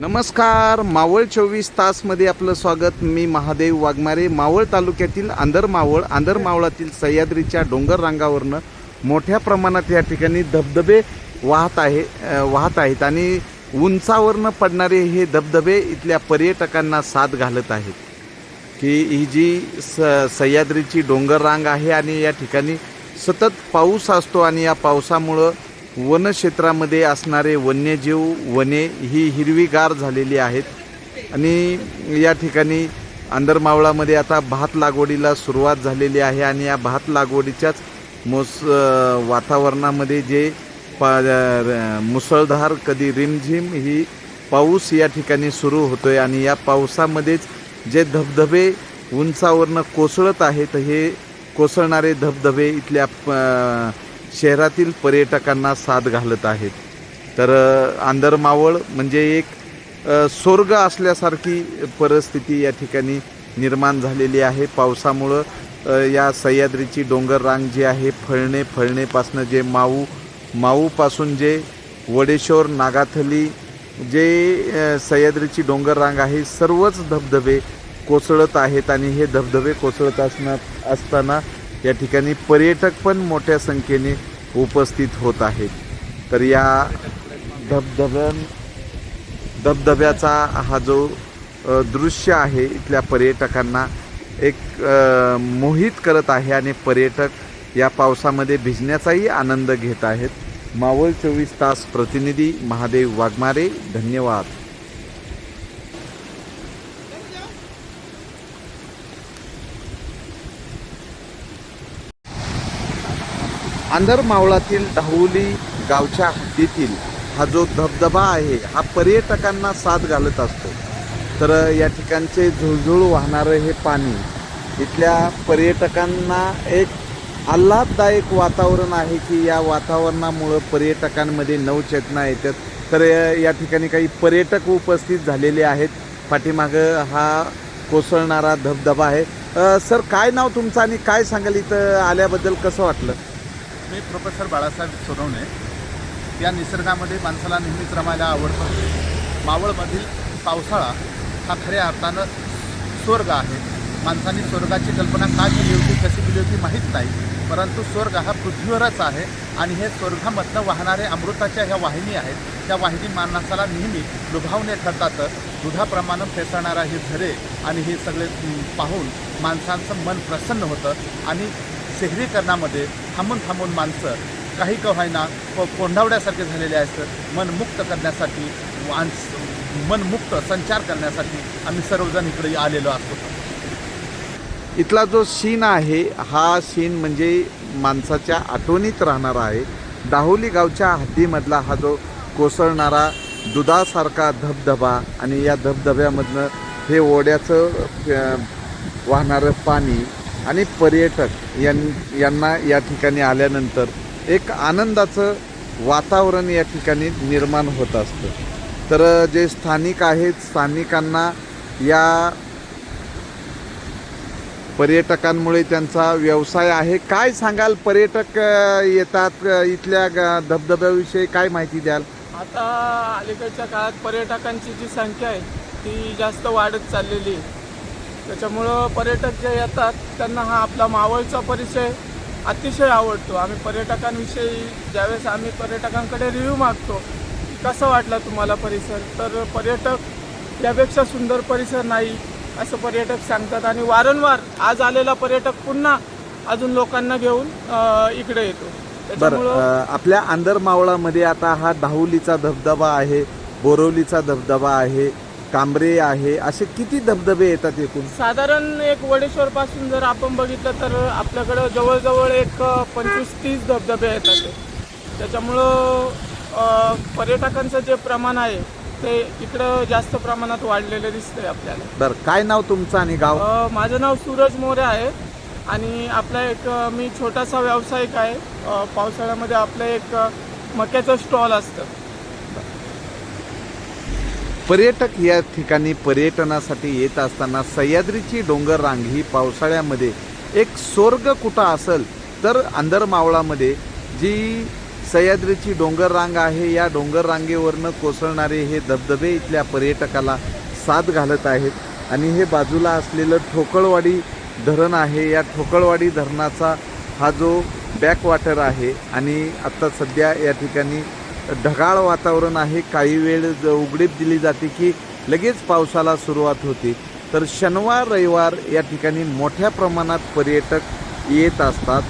नमस्कार मावळ चोवीस तासमध्ये आपलं स्वागत. मी महादेव वाघमारे मावळ तालुक्यातील आंधर मावळ आंधर मावळातील सह्याद्रीच्या डोंगर रांगावरनं मोठ्या प्रमाणात या ठिकाणी धबधबे वाहत आहे वाहत आहेत आणि उंचावरनं पडणारे हे धबधबे इथल्या पर्यटकांना साथ घालत आहेत. की ही जी स सह्याद्रीची डोंगर रांग आहे आणि या ठिकाणी सतत पाऊस असतो आणि या पावसामुळं वनक्षेत्रामध्ये असणारे वन्यजीव वने ही हिरवीगार झालेली आहेत. आणि या ठिकाणी अंदरमावळामध्ये आता भात लागवडीला सुरुवात झालेली आहे आणि या भात लागवडीच्याच मोस वातावरणामध्ये जे पा र- मुसळधार कधी रिमझिम ही पाऊस या ठिकाणी सुरू होतो आहे आणि या पावसामध्येच जे धबधबे उंचावरनं कोसळत आहेत हे कोसळणारे धबधबे इथल्या प- शहरातील पर्यटकांना साथ घालत आहेत. तर अ, आंधरमावळ म्हणजे एक स्वर्ग असल्यासारखी परिस्थिती या ठिकाणी निर्माण झालेली आहे. पावसामुळं या सह्याद्रीची डोंगर रांग जी आहे फळणे फळणेपासनं जे माऊ माऊपासून जे वडेश्वर नागाथली जे सह्याद्रीची डोंगर रांग आहे सर्वच धबधबे कोसळत आहेत. आणि हे धबधबे कोसळत असणार असताना या ठिकाणी पर्यटक पण मोठ्या संख्येने उपस्थित होत आहेत. तर या धबधब्यां धबधब्याचा हा जो दृश्य आहे इथल्या पर्यटकांना एक मोहित करत आहे आणि पर्यटक या पावसामध्ये भिजण्याचाही आनंद घेत आहेत. मावळ चोवीस तास प्रतिनिधी महादेव वाघमारे धन्यवाद. आंधर मावळातील धावली गावच्या हद्दीतील हा जो धबधबा आहे हा पर्यटकांना साथ घालत असतो. तर या ठिकाणचे झुळझुळ वाहणारं हे पाणी इथल्या पर्यटकांना एक आल्हाददायक वातावरण आहे की या वातावरणामुळं पर्यटकांमध्ये नवचेतना येतात. तर या ठिकाणी काही पर्यटक उपस्थित झालेले आहेत. पाठीमागं हा कोसळणारा धबधबा आहे. सर काय नाव तुमचं आणि काय सांगाल? इथं आल्याबद्दल कसं वाटलं? मी प्रोफेसर बाळासाहेब सोनवणे. या निसर्गामध्ये माणसाला नेहमीच रमायला आवडतं. मावळमधील पावसाळा हा खऱ्या अर्थानं स्वर्ग आहे. माणसाने स्वर्गाची कल्पना का केली होती कशी केली होती माहीत नाही. परंतु स्वर्ग हा पृथ्वीवरच आहे आणि हे स्वर्गामधनं वाहणारे अमृताच्या ह्या वाहिनी आहेत. त्या वाहिनी माणसाला नेहमी लुभावणे ठरतात. दुधाप्रमाणे फेसळणारा हे झरे आणि हे सगळे पाहून माणसांचं मन प्रसन्न होतं आणि शहरीकरणामध्ये थांबून थांबून माणसं काही का होईना को कोंढावड्यासारखे झालेले असतात मन मुक्त करण्यासाठी माणस मनमुक्त संचार करण्यासाठी आम्ही सर्वजण इकडे आलेलो असतो इथला जो सीन आहे हा सीन म्हणजे माणसाच्या आठवणीत राहणारा आहे. दाहोली गावच्या हद्दीमधला हा जो कोसळणारा दुधासारखा धबधबा आणि या धबधब्यामधनं हे ओढ्याचं वाहणारं पाणी आणि पर्यटक यां यांना या ठिकाणी आल्यानंतर एक आनंदाचं वातावरण या ठिकाणी निर्माण होत असतं. तर जे स्थानिक आहेत स्थानिकांना या पर्यटकांमुळे त्यांचा व्यवसाय आहे. काय सांगाल? पर्यटक येतात इथल्या ग- धबधब्याविषयी काय माहिती द्याल? आता अलीकडच्या काळात पर्यटकांची जी संख्या आहे ती जास्त वाढत चाललेली आहे. त्याच्यामुळं पर्यटक जे येतात त्यांना हा आपला मावळचा परिचय अतिशय आवडतो. आम्ही पर्यटकांविषयी ज्यावेळेस आम्ही पर्यटकांकडे रिव्ह्यू मागतो की कसा वाटला तुम्हाला परिसर? तर पर्यटक यापेक्षा सुंदर परिसर नाही असं पर्यटक सांगतात. आणि वारंवार आज आलेला पर्यटक पुन्हा अजून लोकांना घेऊन इकडे येतो. बरं आपल्या आंधर मावळामध्ये आता हा दाहुलीचा धबधबा आहे बोरवलीचा धबधबा आहे कांबरे आहे असे किती धबधबे येतात एकूण? साधारण एक वडेश्वर पासून जर आपण बघितलं तर आपल्याकडं जवळजवळ एक पंचवीस तीस धबधबे येतात. त्याच्यामुळं पर्यटकांचं जे प्रमाण आहे ते इकडं जास्त प्रमाणात वाढलेलं दिसतंय आपल्याला. बरं काय नाव तुमचं आणि गाव? अं, माझं नाव सूरज मोरे आहे. आणि आपला एक अं, मी छोटासा व्यावसायिक आहे. अं, पावसाळ्यामध्ये आपलं एक अं, मक्याचं स्टॉल असतं. पर्यटक या ठिकाणी पर्यटनासाठी येत असताना सह्याद्रीची डोंगर रांग ही पावसाळ्यामध्ये एक स्वर्ग कुठं असेल तर अंधरमावळामध्ये जी सह्याद्रीची डोंगर रांग आहे या डोंगर रांगेवरनं कोसळणारे हे धबधबे इथल्या पर्यटकाला साथ घालत आहेत. आणि हे बाजूला असलेलं ठोकळवाडी धरण आहे. या ठोकळवाडी धरणाचा हा जो बॅकवॉटर आहे आणि आत्ता सध्या या ठिकाणी ढगाळ वातावरण आहे. काही वेळ ज- उघडीप दिली जाते की लगेच पावसाला सुरुवात होते. तर शनिवार रविवार या ठिकाणी मोठ्या प्रमाणात पर्यटक येत असतात.